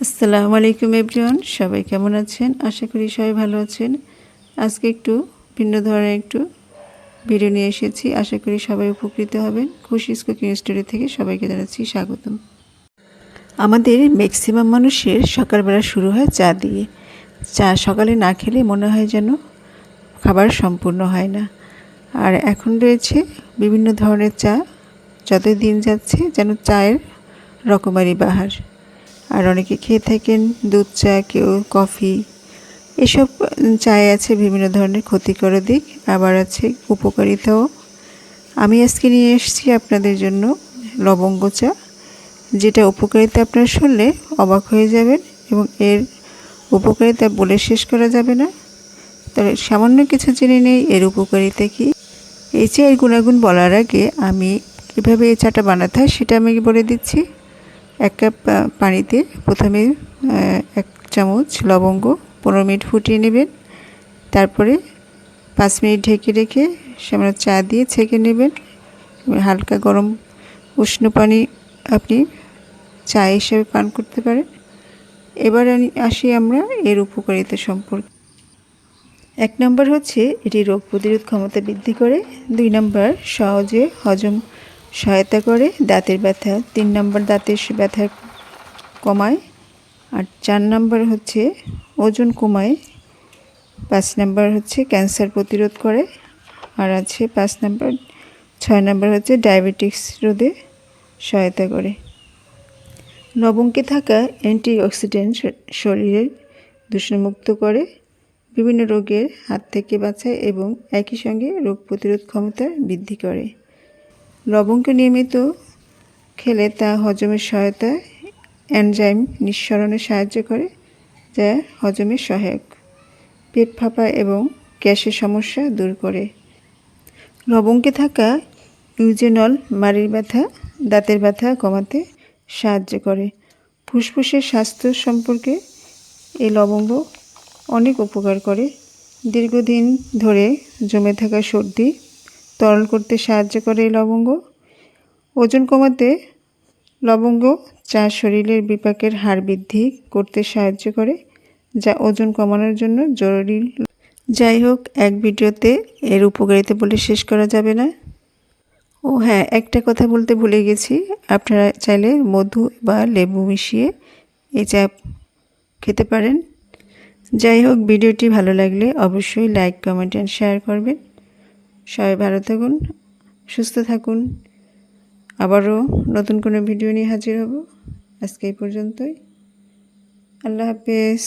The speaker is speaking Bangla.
আসসালামু আলাইকুম এভরিওয়ান, সবাই কেমন আছেন? আশা করি সবাই ভালো আছেন। আজকে একটু ভিন্ন ধরনের একটু ভিডিও নিয়ে এসেছি। আশা করি সবাই উপকৃত হবেন। খুশিস কুকিং স্টোরি থেকে সবাইকে জানাচ্ছি স্বাগতম। আমাদের ম্যাক্সিমাম মানুষের সকালবেলা শুরু হয় চা দিয়ে। চা সকালে না খেলে মনে হয় যেন খাবার সম্পূর্ণ হয় না। আর এখন রয়েছে বিভিন্ন ধরনের চা। যতই দিন যাচ্ছে যেন চায়ের রকমারি বাহার। আর অনেকে খেয়ে থাকেন, দুধ চা, কেউ কফি। এসব চায়ে আছে বিভিন্ন ধরনের ক্ষতিকর দিক, আবার আছে উপকারিতাও। আমি আজকে নিয়ে এসেছি আপনাদের জন্য লবঙ্গ চা, যেটা উপকারিতা আপনারা শুনলে অবাক হয়ে যাবেন এবং এর উপকারিতা বলে শেষ করা যাবে না। তবে সামান্য কিছু জেনে নেই, এর উপকারিতা কী? এই চায়ের গুণাগুণ বলার আগে আমি কীভাবে এই চাটা বানাতে হয় সেটা আমি বলে দিচ্ছি। এক কাপ পানিতে প্রথমে এক চামচ লবঙ্গ পনেরো মিনিট ফুটিয়ে নেবেন। তারপরে পাঁচ মিনিট ঢেকে রেখে সামান্য চা দিয়ে ছেঁকে নেবেন। হালকা গরম উষ্ণ পানি আপনি চা হিসেবে পান করতে পারেন। এবার আসি আমরা এর উপকারিতা সম্পর্কে। এক নম্বর হচ্ছে এটি রোগ প্রতিরোধ ক্ষমতা বৃদ্ধি করে। দুই নম্বর সহজে হজম সহায়তা করে দাঁতের ব্যথা, তিন নম্বর দাঁতের ব্যথা কমায় আর চার নম্বর হচ্ছে ওজন কমায়, পাঁচ নম্বর হচ্ছে ক্যান্সার প্রতিরোধ করে আর আছে পাঁচ নম্বর, ছয় নম্বর হচ্ছে ডায়াবেটিক্স রোধে সহায়তা করে। লবঙ্গে থাকা অ্যান্টিঅক্সিডেন্ট শরীরের দূষণমুক্ত করে, বিভিন্ন রোগের হাত থেকে বাঁচায় এবং একই সঙ্গে রোগ প্রতিরোধ ক্ষমতা বৃদ্ধি করে। লবঙ্গ নিয়মিত খেলে তা হজমের সহায়তায় এনজাইম নিঃসরণে সাহায্য করে, যা হজমের সহায়ক। পেট ফাঁপা এবং গ্যাসের সমস্যা দূর করে। লবঙ্গে থাকা ইউজেনল মাড়ির ব্যথা, দাঁতের ব্যথা কমাতে সাহায্য করে। ফুসফুসের স্বাস্থ্য সম্পর্কে এই লবঙ্গ অনেক উপকার করে। দীর্ঘদিন ধরে জমে থাকা সর্দি তরল করতে সাহায্য করে এই লবঙ্গ। ওজন কমাতে লবঙ্গ চা শরীরের বিপাকের হার বৃদ্ধি করতে সাহায্য করে, যা ওজন কমানোর জন্য জরুরি। যাই হোক, এক ভিডিওতে এর উপকারিতা বলে শেষ করা যাবে না। ও হ্যাঁ একটা কথা বলতে ভুলে গেছি। আপনারা চাইলে মধু বা লেবু মিশিয়ে এই চা খেতে পারেন। যাই হোক, ভিডিওটি ভালো লাগলে অবশ্যই লাইক, কমেন্ট অ্যান্ড শেয়ার করবেন। সবাই ভালো থাকুন, সুস্থ থাকুন। আবারও নতুন কোনো ভিডিও নিয়ে হাজির হব। আজকে এই পর্যন্তই। আল্লাহ হাফেজ।